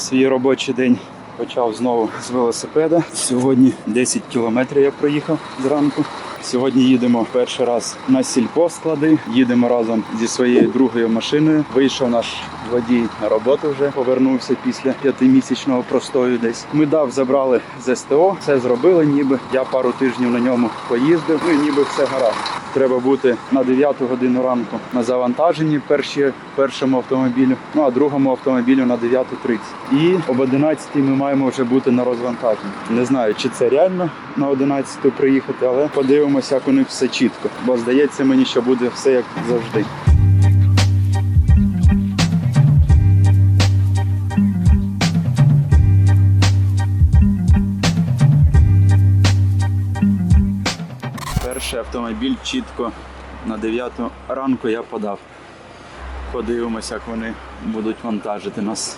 свій робочий день почав знову з велосипеда. Сьогодні 10 кілометрів я проїхав зранку. Сьогодні їдемо перший раз на сільпо склади. Їдемо разом зі своєю другою машиною. Вийшов наш водій на роботу вже повернувся після п'ятимісячного простою. Десь ми дав забрали з СТО, все зробили. Ніби я пару тижнів на ньому поїздив. Ну ніби все гаразд. Треба бути на 9 годину ранку на завантаженні перші, першому автомобілю, ну а другому автомобілю на 9.30. І об 11 ми маємо вже бути на розвантаженні. Не знаю, чи це реально на 11 приїхати, але подивимося, як у них все чітко. Бо здається мені, що буде все як завжди. Перший автомобіль чітко на 9 ранку я подав. Подивимося, як вони будуть вантажити нас.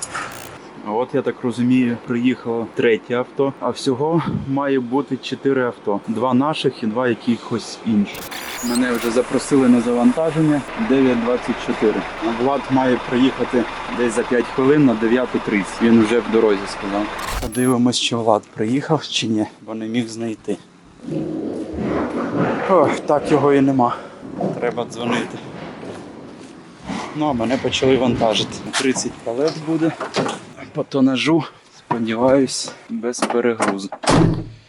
А От я так розумію, приїхало третє авто, а всього має бути чотири авто: два наших і два якихось інших. Мене вже запросили на завантаження 9.24. Влад має приїхати десь за 5 хвилин на 9.30. Він вже в дорозі сказав. Подивимось, чи Влад приїхав чи ні, бо не міг знайти. Ох, так його і нема. Треба дзвонити. Ну, а мене почали вантажити. 30 палет буде. По тонажу, сподіваюсь, без перегрузу.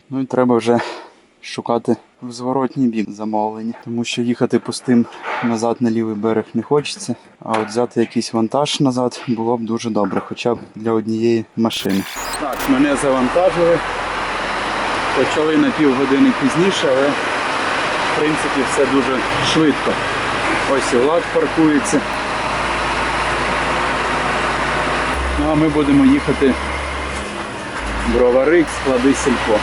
Ну і треба вже шукати в зворотній бік замовлення, тому що їхати пустим назад на лівий берег не хочеться. А от взяти якийсь вантаж назад було б дуже добре, хоча б для однієї машини. Так, мене завантажили. Почали на півгодини пізніше, але в принципі все дуже швидко. Ось і Влад паркується. Ну а ми будемо їхати в склади сільпо.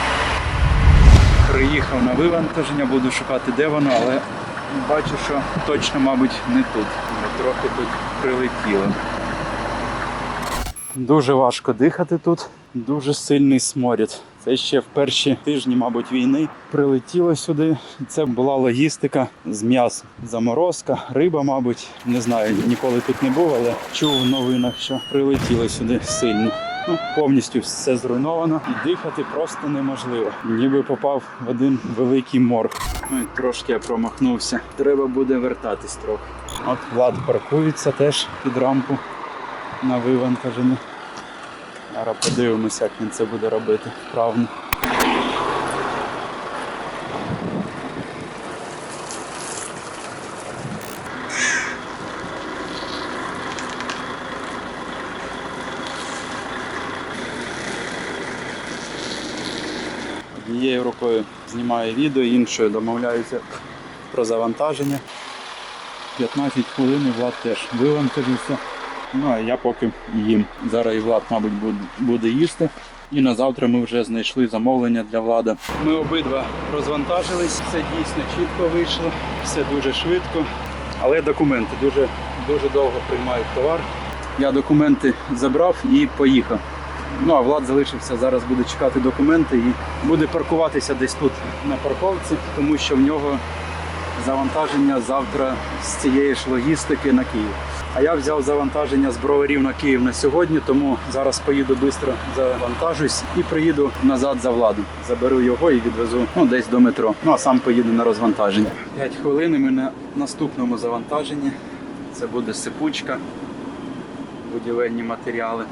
Приїхав на вивантаження, буду шукати, де воно, але бачу, що точно, мабуть, не тут. Трохи тут прилетіло. Дуже важко дихати тут, дуже сильний сморід. Це ще в перші тижні, мабуть, війни прилетіло сюди. Це була логістика з м'ясом. Заморозка, риба, мабуть, не знаю, ніколи тут не був, але чув в новинах, що прилетіло сюди сильно. Ну, повністю все зруйновано і дихати просто неможливо. Ніби попав в один великий морг. Ну і трошки я промахнувся. Треба буде вертатись трохи. От Влад паркується теж під рамку на вивантаження. Зараз подивимося, як він це буде робити вправно. Однією рукою знімаю відео, іншою домовляюся про завантаження. 15 хвилин і Влад теж вивантажився. Ну а я поки їм. Зараз і Влад, мабуть, буде, їсти. І на завтра ми вже знайшли замовлення для влада. Ми обидва розвантажились, все дійсно чітко вийшло, все дуже швидко. Але документи дуже, дуже довго приймають товар. Я документи забрав і поїхав. Ну а Влад залишився зараз, буде чекати документи і буде паркуватися десь тут на парковці, тому що в нього завантаження завтра з цієї ж логістики на Київ. А я взяв завантаження з броварів на Київ на сьогодні, тому зараз поїду швидко, завантажусь і приїду назад за владу. Заберу його і відвезу ну, десь до метро. Ну а сам поїду на розвантаження. 5 хвилин ми на наступному завантаженні. Це буде сипучка, будівельні матеріали.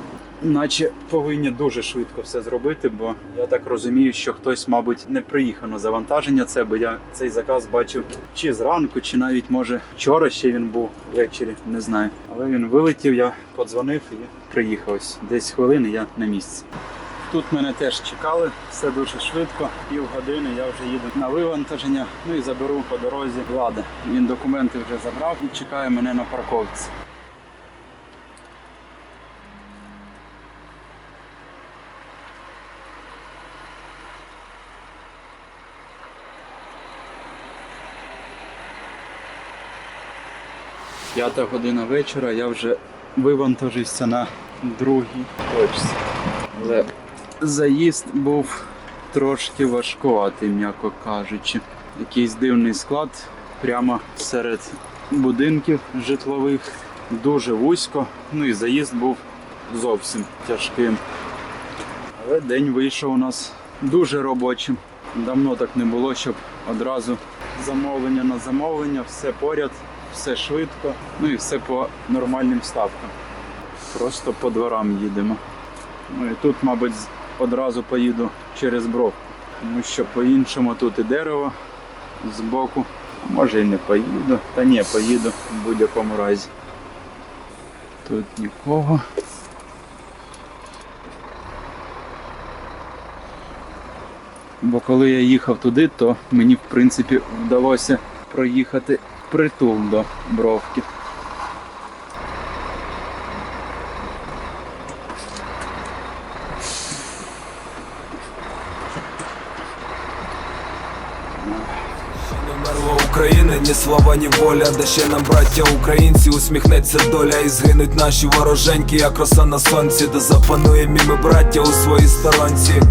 Наче повинні дуже швидко все зробити, бо я так розумію, що хтось, мабуть, не приїхав на завантаження. Це бо я цей заказ бачив чи зранку, чи навіть може вчора ще він був ввечері, не знаю. Але він вилетів, я подзвонив і приїхав. Ось 10 хвилин я на місці. Тут мене теж чекали, все дуже швидко. Пів години я вже їду на вивантаження. Ну і заберу по дорозі влада. Він документи вже забрав і чекає мене на парковці. П'ята година вечора, я вже вивантажився на другій точці. Але заїзд був трошки важкуватий, м'яко кажучи. Якийсь дивний склад прямо серед будинків житлових, дуже вузько. Ну і заїзд був зовсім тяжким. Але день вийшов у нас дуже робочим. Давно так не було, щоб одразу замовлення на замовлення, все поряд, все швидко, ну і все по нормальним ставкам. Просто по дворам їдемо. Ну і тут, мабуть, одразу поїду через брод, тому що по-іншому тут і дерево збоку. А Може і не поїду. Та ні, поїду в будь-якому разі. Тут нікого. Бо коли я їхав туди, то мені в принципі вдалося проїхати притул до бровки. України, ні слава, ні воля, де ще нам браття українці, усміхнеться доля і згинуть наші вороженьки, як роса на сонці, де запанує міми браття у своїй сторонці.